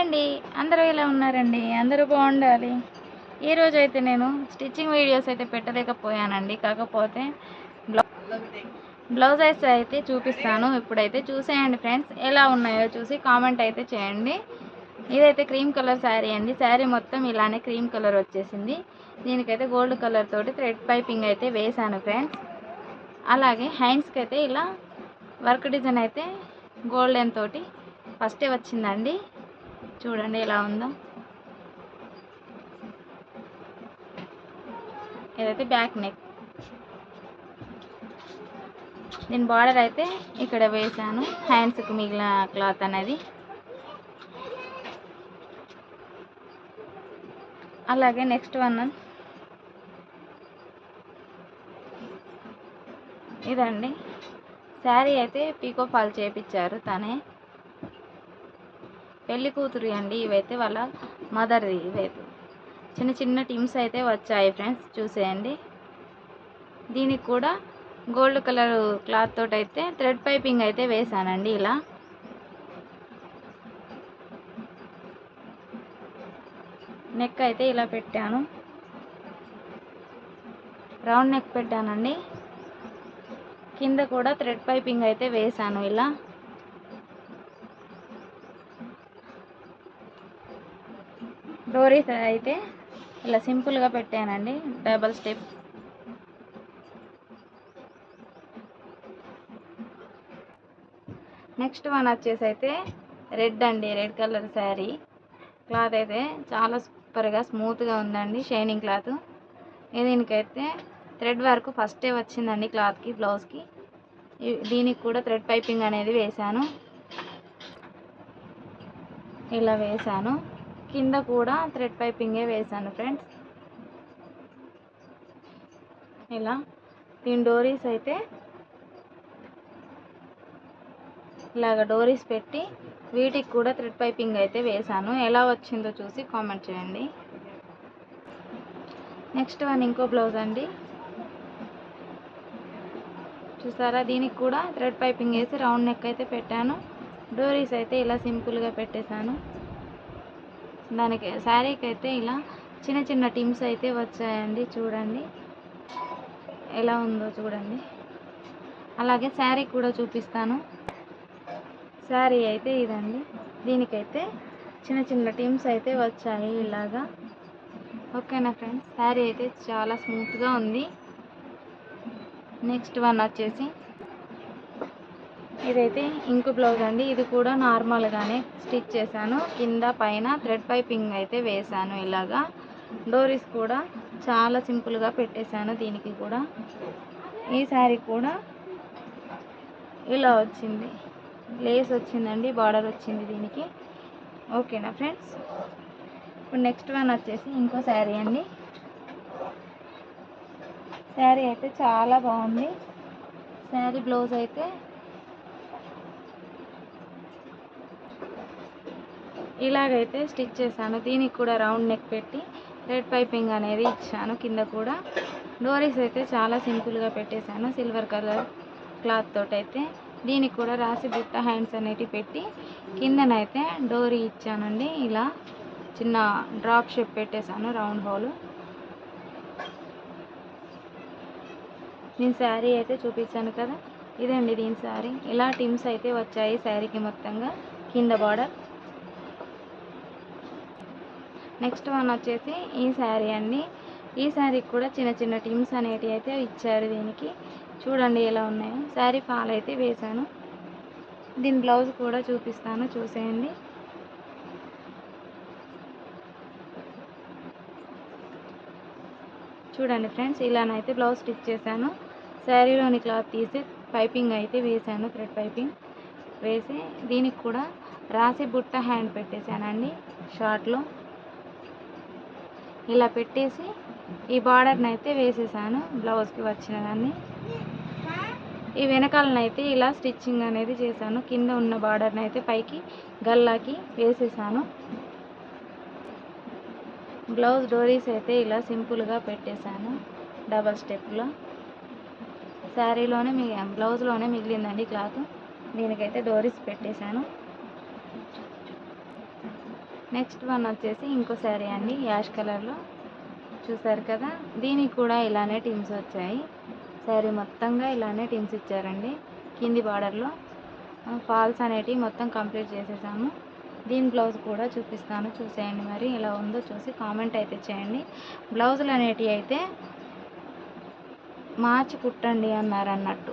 అండి. అందరూ ఇలా ఉన్నారండి. అందరూ బాగుండాలి. ఈరోజు అయితే నేను స్టిచ్చింగ్ వీడియోస్ అయితే పెట్టలేకపోయానండి. కాకపోతే బ్లౌ బ్లౌజెస్ అయితే చూపిస్తాను. ఇప్పుడైతే చూసేయండి ఫ్రెండ్స్. ఎలా ఉన్నాయో చూసి కామెంట్ అయితే చేయండి. ఇదైతే క్రీమ్ కలర్ శారీ అండి. శారీ మొత్తం ఇలానే క్రీమ్ కలర్ వచ్చేసింది. దీనికైతే గోల్డ్ కలర్ తోటి థ్రెడ్ పైపింగ్ అయితే వేసాను ఫ్రెండ్స్. అలాగే హ్యాండ్స్కి అయితే ఇలా వర్క్ డిజైన్ అయితే గోల్డెన్ తోటి ఫస్టే వచ్చిందండి. చూడండి ఎలా ఉందో. ఇదైతే బ్యాక్ నెక్. దీని బార్డర్ అయితే ఇక్కడ వేసాను హ్యాండ్స్కి మిగిలిన క్లాత్ అనేది. అలాగే నెక్స్ట్ వన్. ఇదండి. శారీ అయితే పీకో ఫాల్ చేపించారు తనే. పెళ్ళి కూతురు అండి. ఇవైతే వాళ్ళ మదర్ది ఇవైతే. చిన్న చిన్న టిమ్స్ అయితే వచ్చాయి ఫ్రెండ్స్ చూసేయండి. దీనికి కూడా గోల్డ్ కలర్ క్లాత్ తోటి అయితే థ్రెడ్ పైపింగ్ అయితే వేసానండి ఇలా. నెక్ అయితే ఇలా పెట్టాను. రౌండ్ నెక్ పెట్టానండి. కింద కూడా థ్రెడ్ పైపింగ్ అయితే వేసాను ఇలా. డోరీస్ అయితే ఇలా సింపుల్గా పెట్టానండి. Double step. నెక్స్ట్ వన్ వచ్చేసి అయితే రెడ్ అండి రెడ్ కలర్ శారీ. క్లాత్ అయితే చాలా సూపర్గా స్మూత్గా ఉందండి షైనింగ్ క్లాత్. దీనికైతే థ్రెడ్ వర్క్ ఫస్టే వచ్చిందండి క్లాత్కి బ్లౌజ్కి దీనికి కూడా థ్రెడ్ పైపింగ్ అనేది వేశాను. ఇలా వేశాను. కింద కూడా థ్రెడ్ పైపింగే వేశాను ఫ్రెండ్స్. ఇలా దీని డోరీస్ అయితే ఇలాగ డోరీస్ పెట్టి వీటికి కూడా థ్రెడ్ పైపింగ్ అయితే వేశాను. ఎలా వచ్చిందో చూసి కామెంట్ చేయండి. నెక్స్ట్ వన్ ఇంకో బ్లౌజ్ అండి. చూసారా? దీనికి కూడా థ్రెడ్ పైపింగ్ వేసి రౌండ్ నెక్ అయితే పెట్టాను. డోరీస్ అయితే ఇలా సింపుల్గా పెట్టేశాను. దానికి శారీకి అయితే ఇలా చిన్న చిన్న టిమ్స్ అయితే వచ్చాయండి చూడండి. ఎలా ఉందో చూడండి. అలాగే శారీ కూడా చూపిస్తాను. శారీ అయితే ఇదండి. దీనికైతే చిన్న చిన్న టిమ్స్ అయితే వచ్చాయి ఇలాగా. ఓకేనా ఫ్రెండ్స్? శారీ అయితే చాలా స్మూత్గా ఉంది. నెక్స్ట్ వన్ వచ్చేసి ఇదైతే ఇంకు బ్లౌజ్ అండి. ఇది కూడా నార్మల్గానే స్టిచ్ చేశాను. కింద పైన థ్రెడ్ పైపింగ్ అయితే వేశాను ఇలాగా. డోరీస్ కూడా చాలా సింపుల్గా పెట్టేశాను దీనికి కూడా. ఈ శారీ కూడా ఇలా వచ్చింది. లేస్ వచ్చిందండి బార్డర్ వచ్చింది దీనికి. ఓకేనా ఫ్రెండ్స్ ఇప్పుడు నెక్స్ట్ వన్ వచ్చేసి ఇంకో శారీ అండి. శారీ అయితే చాలా బాగుంది. శారీ బ్లౌజ్ అయితే ఇలాగైతే స్టిచ్ చేశాను. దీనికి కూడా రౌండ్ నెక్ పెట్టి రెడ్ పైపింగ్ అనేది ఇచ్చాను కింద కూడా. డోరీస్ అయితే చాలా సింపుల్గా పెట్టేశాను. సిల్వర్ కలర్ క్లాత్ తోటి అయితే దీనికి కూడా రాసి బుట్ట హ్యాండ్స్ అనేటివి పెట్టి కిందనైతే డోరీ ఇచ్చానండి. ఇలా చిన్న డ్రాప్ షేప్ పెట్టేశాను రౌండ్ హోల్. దీని శారీ అయితే చూపించాను కదా. ఇదండి దీని శారీ. ఇలా టిమ్స్ అయితే వచ్చాయి శారీకి మొత్తంగా. కింద బార్డర్ నెక్స్ట్ వన్ వచ్చేసి ఈ శారీ అండి. ఈ శారీకి కూడా చిన్న చిన్న టిమ్స్ అనేటివి అయితే ఇచ్చారు దీనికి. చూడండి ఎలా ఉన్నాయో. శారీ ఫాల్ అయితే వేశాను. దీని బ్లౌజ్ కూడా చూపిస్తాను చూసేయండి. చూడండి ఫ్రెండ్స్ ఇలానైతే బ్లౌజ్ స్టిచ్ చేశాను. శారీలోని క్లాత్ తీసి పైపింగ్ అయితే వేశాను థ్రెడ్ పైపింగ్ వేసి దీనికి కూడా రాసి బుట్ట హ్యాండ్ పెట్టేశానండి షార్ట్లో. ఇలా పెట్టేసి ఈ బార్డర్ని అయితే వేసేసాను బ్లౌజ్కి వచ్చిన దాన్ని ఈ వెనకాలనైతే ఇలా స్టిచ్చింగ్ అనేది చేశాను. కింద ఉన్న బార్డర్ని అయితే పైకి గల్లాకి వేసేసాను. బ్లౌజ్ డోరీస్ అయితే ఇలా సింపుల్గా పెట్టేశాను డబల్ స్టెప్లో. శారీలోనే మీ బ్లౌజ్లోనే మిగిలిందండి క్లాత్. దీనికైతే డోరీస్ పెట్టేశాను. నెక్స్ట్ వన్ వచ్చేసి ఇంకో శారీ అండి యాష్ కలర్లో చూసారు కదా దీనికి కూడా ఇలానే టీమ్స్ వచ్చాయి. శారీ మొత్తంగా ఇలానే టీమ్స్ ఇచ్చారండి కింది బార్డర్లో ఫాల్స్ అనేటివి మొత్తం కంప్లీట్ చేసేసాము. దీని బ్లౌజ్ కూడా చూపిస్తాను చూసేయండి మరి ఎలా ఉందో చూసి కామెంట్ అయితే చేయండి. బ్లౌజులు అనేటివి అయితే మార్చి కుట్టండి అన్నారు అన్నట్టు.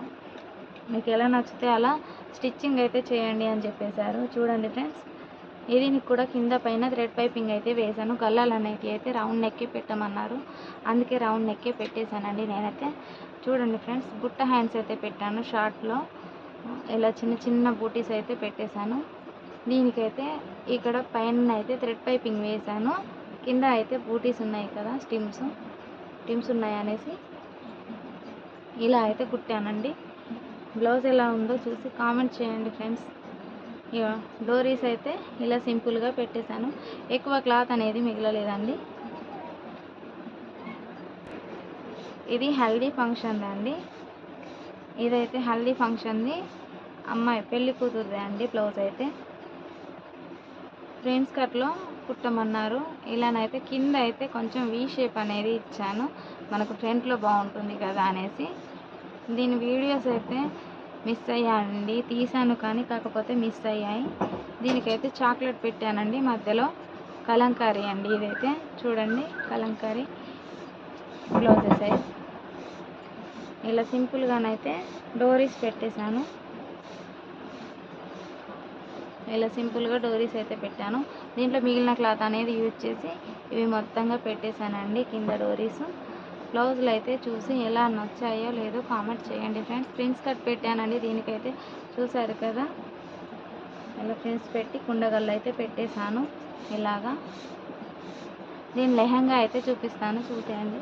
మీకు ఎలా నచ్చితే అలా స్టిచ్చింగ్ అయితే చేయండి అని చెప్పేశారు. చూడండి ఫ్రెండ్స్ దీనికి కూడా కింద పైన థ్రెడ్ పైపింగ్ అయితే వేశాను. గల్లాలు అనేటివి అయితే రౌండ్ నెక్కే పెట్టమన్నారు. అందుకే రౌండ్ నెక్కే పెట్టేశానండి నేనైతే. చూడండి ఫ్రెండ్స్ బుట్ట హ్యాండ్స్ అయితే పెట్టాను షార్ట్లో. ఇలా చిన్న చిన్న బూటీస్ అయితే పెట్టేశాను. దీనికైతే ఇక్కడ పైన అయితే థ్రెడ్ పైపింగ్ వేశాను. కింద అయితే బూటీస్ ఉన్నాయి కదా స్టిమ్స్. స్టిమ్స్ ఉన్నాయి అనేసి ఇలా అయితే కుట్టానండి. బ్లౌజ్ ఎలా ఉందో చూసి కామెంట్ చేయండి ఫ్రెండ్స్. ఇక డోరీస్ అయితే ఇలా సింపుల్గా పెట్టేశాను. ఎక్కువ క్లాత్ అనేది మిగలలేదండి. ఇది హల్దీ ఫంక్షన్ అండి. ఇదైతే హల్దీ ఫంక్షన్ది. అమ్మాయి పెళ్ళి కూతురుదే అండి బ్లౌజ్ అయితే. ఫ్రేమ్స్ కట్లో కుట్టమన్నారు. ఇలానైతే కింద అయితే కొంచెం వీ షేప్ అనేది ఇచ్చాను. మనకు ఫ్రంట్లో బాగుంటుంది కదా అనేసి. దీని వీడియోస్ అయితే మిస్ అయ్యాయండి తీసాను కానీ కాకపోతే మిస్ అయ్యాయి. దీనికైతే చాక్లెట్ పెట్టానండి మధ్యలో. కలంకారీ అండి ఇదైతే. చూడండి కలంకారీ బ్లౌజెస్ అయితే ఇలా సింపుల్గానైతే డోరీస్ పెట్టేశాను. ఇలా సింపుల్గా డోరీస్ అయితే పెట్టాను. దీంట్లో మిగిలిన క్లాత్ అనేది యూజ్ చేసి ఇవి మొత్తంగా పెట్టేశానండి కింద డోరీస్. బ్లౌజులు అయితే చూసి ఎలా నచ్చాయో లేదో కామెంట్ చేయండి ఫ్రెండ్స్. ప్రిన్స్ కట్ పెట్టానండి దీనికైతే చూసారు కదా. ఇలా ప్రిన్స్ పెట్టి కుండగల్లో అయితే పెట్టేశాను. ఇలాగా దీని లెహంగా అయితే చూపిస్తాను. చూసేయండి.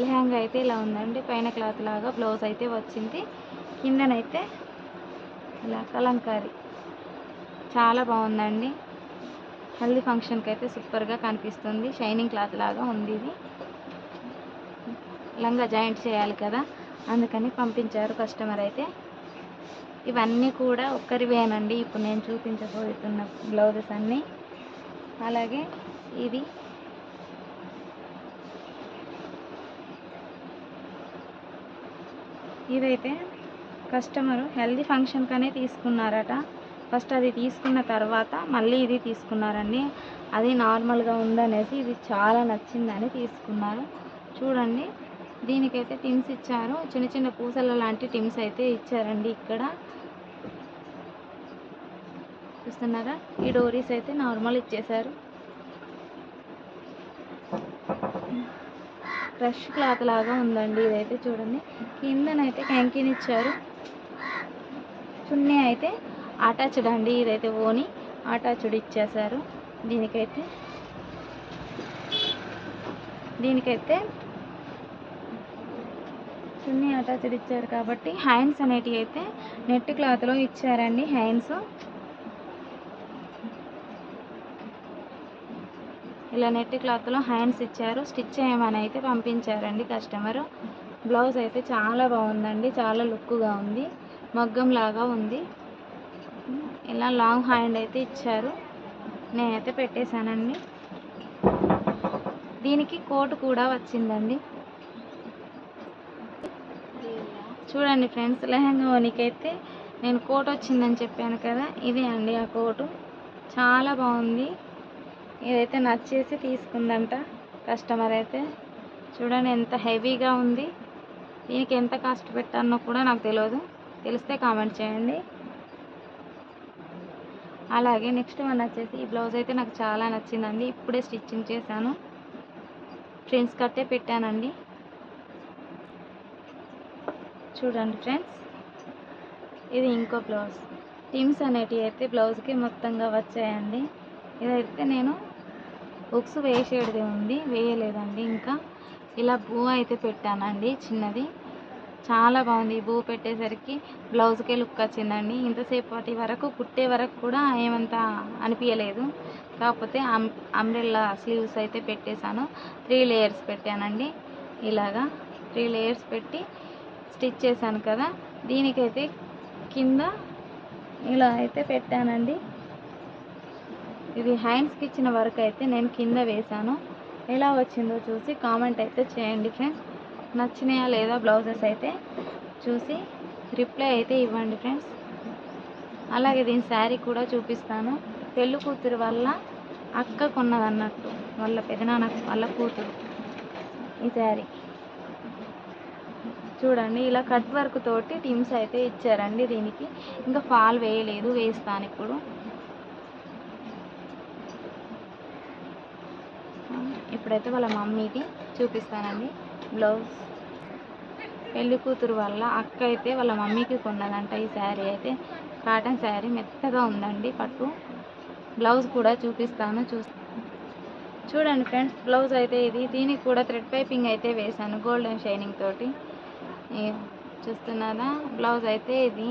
లెహంగా అయితే ఇలా ఉందండి. పైన క్లాత్ లాగా బ్లౌజ్ అయితే వచ్చింది. కిందనైతే ఇలా కలంకారీ. చాలా బాగుందండి. హల్దీ ఫంక్షన్కి అయితే సూపర్గా కనిపిస్తుంది. షైనింగ్ క్లాత్ లాగా ఉంది ఇది లంగా జాయింట్ చేయాలి కదా. అందుకని పంపించారు కస్టమర్ అయితే. ఇవన్నీ కూడా ఒక్కరివేనండి. ఇప్పుడు నేను చూపించబోతున్న బ్లౌజెస్ అన్నీ. అలాగే ఇది ఇదైతే కస్టమరు హెల్దీ ఫంక్షన్కనే తీసుకున్నారట. ఫస్ట్ అది తీసుకున్న తర్వాత మళ్ళీ ఇది తీసుకున్నారండి. అది నార్మల్గా ఉందనేసి ఇది చాలా నచ్చిందని తీసుకున్నారు. చూడండి దీనికైతే టిమ్స్ ఇచ్చారు. చిన్న చిన్న పూసల లాంటి టిమ్స్ అయితే ఇచ్చారండి ఇక్కడ. చూస్తున్నారా? ఈ డోరీస్ అయితే నార్మల్ ఇచ్చేశారు. క్రష్ క్లాత్ లాగా ఉందండి ఇదైతే చూడండి. కిందనైతే క్యాంకిన్ ఇచ్చారు. చున్నీ అయితే అటాచ్డ్ అండి ఇదైతే ఓని. అటాచ్డ్ ఇచ్చేసారు దీనికైతే దీనికైతే చున్నీ అటాచ్డ్ ఇచ్చారు కాబట్టి హ్యాండ్స్ అనేటివి అయితే నెట్ క్లాత్లో ఇచ్చారండి హ్యాండ్స్. ఇలా నెట్ క్లాత్లో హ్యాండ్స్ ఇచ్చారు. స్టిచ్ చేయమని అయితే పంపించారండి కస్టమర్. బ్లౌజ్ అయితే చాలా బాగుందండి. చాలా లుక్గా ఉంది. మగ్గం లాగా ఉంది. ఇలా లాంగ్ హ్యాండ్ అయితే ఇచ్చారు. నేనైతే పెట్టేశానండి. దీనికి కోట్ కూడా వచ్చిందండి. చూడండి ఫ్రెండ్స్ లెహంగా వనికైతే నేను కోట్ వచ్చిందని చెప్పాను కదా ఇదే అండి ఆ కోటు. చాలా బాగుంది. ఇదైతే నచ్చేసి తీసుకుందంట కస్టమర్ అయితే. చూడండి ఎంత హెవీగా ఉంది. దీనికి ఎంత కాస్ట్ పెట్టానో కూడా నాకు తెలియదు తెలిస్తే కామెంట్ చేయండి. అలాగే నెక్స్ట్ వన్ వచ్చేసి ఈ బ్లౌజ్ అయితే నాకు చాలా నచ్చిందండి. ఇప్పుడే స్టిచ్చింగ్ చేశాను. ఫ్రెండ్స్ కట్టే పెట్టానండి. చూడండి ఫ్రెండ్స్ ఇది ఇంకో బ్లౌజ్. టిమ్స్ అనేటివి అయితే బ్లౌజ్కి మొత్తంగా వచ్చాయండి. ఇదైతే నేను ఉక్స్ వేసేది ఉంది. వేయలేదండి ఇంకా. ఇలా బూ అయితే పెట్టానండి చిన్నది. చాలా బాగుంది ఈ బూ పెట్టేసరికి. బ్లౌజ్కే లుక్ వచ్చిందండి. ఇంతసేపటి వరకు కుట్టే వరకు కూడా ఏమంత అనిపించలేదు కాకపోతే అంబ్రెల్లా స్లీవ్స్ అయితే పెట్టేశాను. త్రీ లేయర్స్ పెట్టానండి. ఇలాగా త్రీ లేయర్స్ పెట్టి స్టిచ్ చేశాను కదా. దీనికైతే కింద ఇలా అయితే పెట్టానండి. ఇది హ్యాండ్స్కి ఇచ్చిన వర్క్ అయితే నేను కింద వేశాను. ఎలా వచ్చిందో చూసి కామెంట్ అయితే చేయండి ఫ్రెండ్స్. నచ్చినాయా లేదా బ్లౌజెస్ అయితే చూసి రిప్లై అయితే ఇవ్వండి ఫ్రెండ్స్. అలాగే దీని శారీ కూడా చూపిస్తాను. పెళ్ళి కూతురు వల్ల అక్క కొన్నది అన్నట్టు వాళ్ళ పెదనాన్న వాళ్ళ కూతురు ఈ శారీ. చూడండి ఇలా కట్ వర్క్ తోటి టీమ్స్ అయితే ఇచ్చారండి దీనికి. ఇంకా ఫాల్ వేయలేదు వేస్తాను ఇప్పుడు. ఇప్పుడైతే వాళ్ళ మమ్మీది చూపిస్తానండి. బ్లౌజ్. పెళ్ళి కూతురు వల్ల అక్క అయితే వాళ్ళ మమ్మీకి కొన్నదంట ఈ శారీ అయితే. కాటన్ శారీ మెత్తగా ఉందండి పట్టు. బ్లౌజ్ కూడా చూపిస్తాను చూ చూడండి ఫ్రెండ్స్ బ్లౌజ్ అయితే ఇది. దీనికి కూడా థ్రెడ్ పైపింగ్ అయితే వేశాను గోల్డెన్ షైనింగ్ తోటి. చూస్తున్నారా? బ్లౌజ్ అయితే ఇది.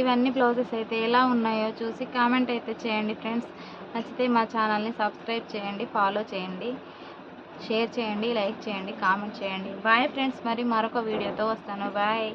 ఇవన్నీ బ్లౌజెస్ అయితే ఎలా ఉన్నాయో చూసి కామెంట్ అయితే చేయండి ఫ్రెండ్స్. నచ్చితే మా ఛానల్ని సబ్స్క్రైబ్ చేయండి ఫాలో చేయండి. షేర్ చేయండి లైక్ చేయండి కామెంట్ చేయండి. బాయ్ ఫ్రెండ్స్ మరి మరొక వీడియోతో వస్తాను. బాయ్.